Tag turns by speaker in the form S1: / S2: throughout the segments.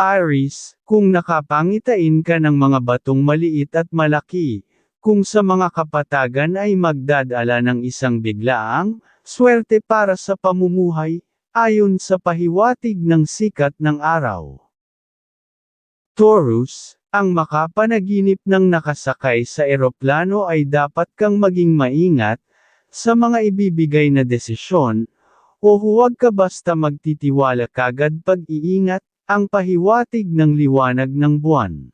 S1: Aris, kung nakapangitain ka ng mga batong maliit at malaki, kung sa mga kapatagan ay magdadala ng isang biglaang, swerte para sa pamumuhay, ayon sa pahiwatig ng sikat ng araw. Taurus, ang makapanaginip ng nakasakay sa eroplano ay dapat kang maging maingat, sa mga ibibigay na desisyon, o huwag ka basta magtitiwala kagad pag-iingat, ang pahiwatig ng liwanag ng buwan.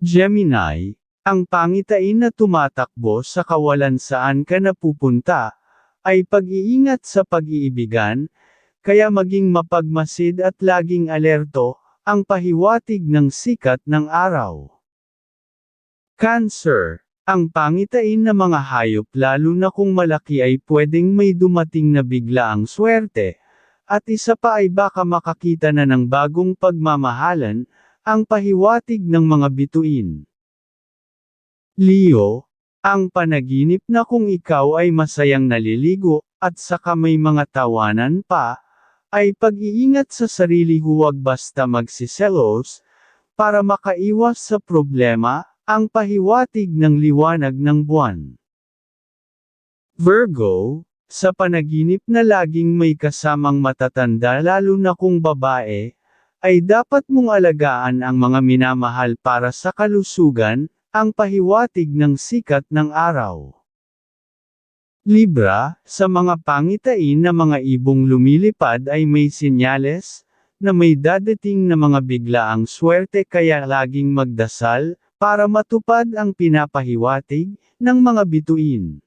S1: Gemini, ang pangitain na tumatakbo sa kawalan saan ka napupunta, ay pag-iingat sa pag-iibigan, kaya maging mapagmasid at laging alerto, ang pahiwatig ng sikat ng araw. Cancer, ang pangitain na mga hayop lalo na kung malaki ay pwedeng may dumating na biglaang swerte, at isa pa ay baka makakita na ng bagong pagmamahalan, ang pahiwatig ng mga bituin. Leo, ang panaginip na kung ikaw ay masayang naliligo, at saka may mga tawanan pa, ay pag-iingat sa sarili huwag basta magsiselos, para makaiwas sa problema, ang pahiwatig ng liwanag ng buwan. Virgo, sa panaginip na laging may kasamang matatanda lalo na kung babae, ay dapat mong alagaan ang mga minamahal para sa kalusugan, ang pahiwatig ng sikat ng araw. Libra, sa mga pangitain na mga ibong lumilipad ay may sinyales, na may dadating na mga biglaang swerte kaya laging magdasal, para matupad ang pinapahiwatig, ng mga bituin.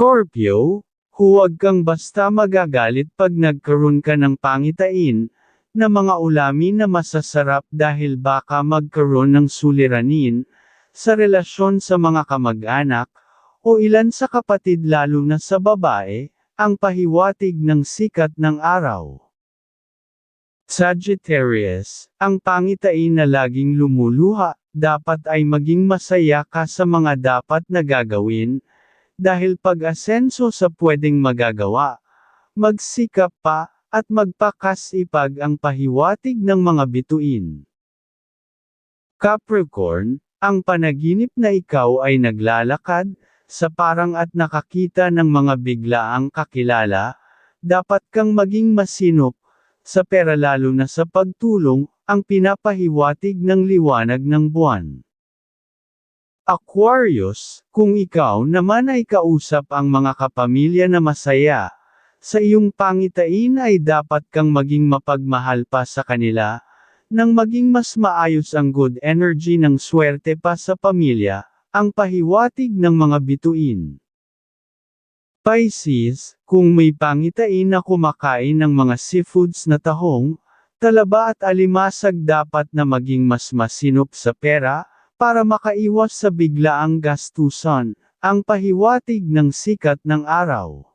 S1: Scorpio, huwag kang basta magagalit pag nagkaroon ka ng pangitain, na mga ulamin na masasarap dahil baka magkaroon ng suliranin, sa relasyon sa mga kamag-anak, o ilan sa kapatid lalo na sa babae, ang pahiwatig ng sikat ng araw. Sagittarius, ang pangitain na laging lumuluha, dapat ay maging masaya ka sa mga dapat na gagawin, dahil pag-asenso sa pwedeng magagawa, magsikap pa, at magpakasipag ang pahiwatig ng mga bituin. Capricorn, ang panaginip na ikaw ay naglalakad, sa parang at nakakita ng mga biglaang kakilala, dapat kang maging masinop, sa pera lalo na sa pagtulong, ang pinapahiwatig ng liwanag ng buwan. Aquarius, kung ikaw naman ay kausap ang mga kapamilya na masaya, sa iyong pangitain ay dapat kang maging mapagmahal pa sa kanila, nang maging mas maayos ang good energy ng swerte pa sa pamilya, ang pahiwatig ng mga bituin. Pisces, kung may pangitain na kumakain ng mga seafoods na tahong, talaba at alimasag dapat na maging mas masinop sa pera, para makaiwas sa biglaang gastusan, ang pahiwatig ng sikat ng araw.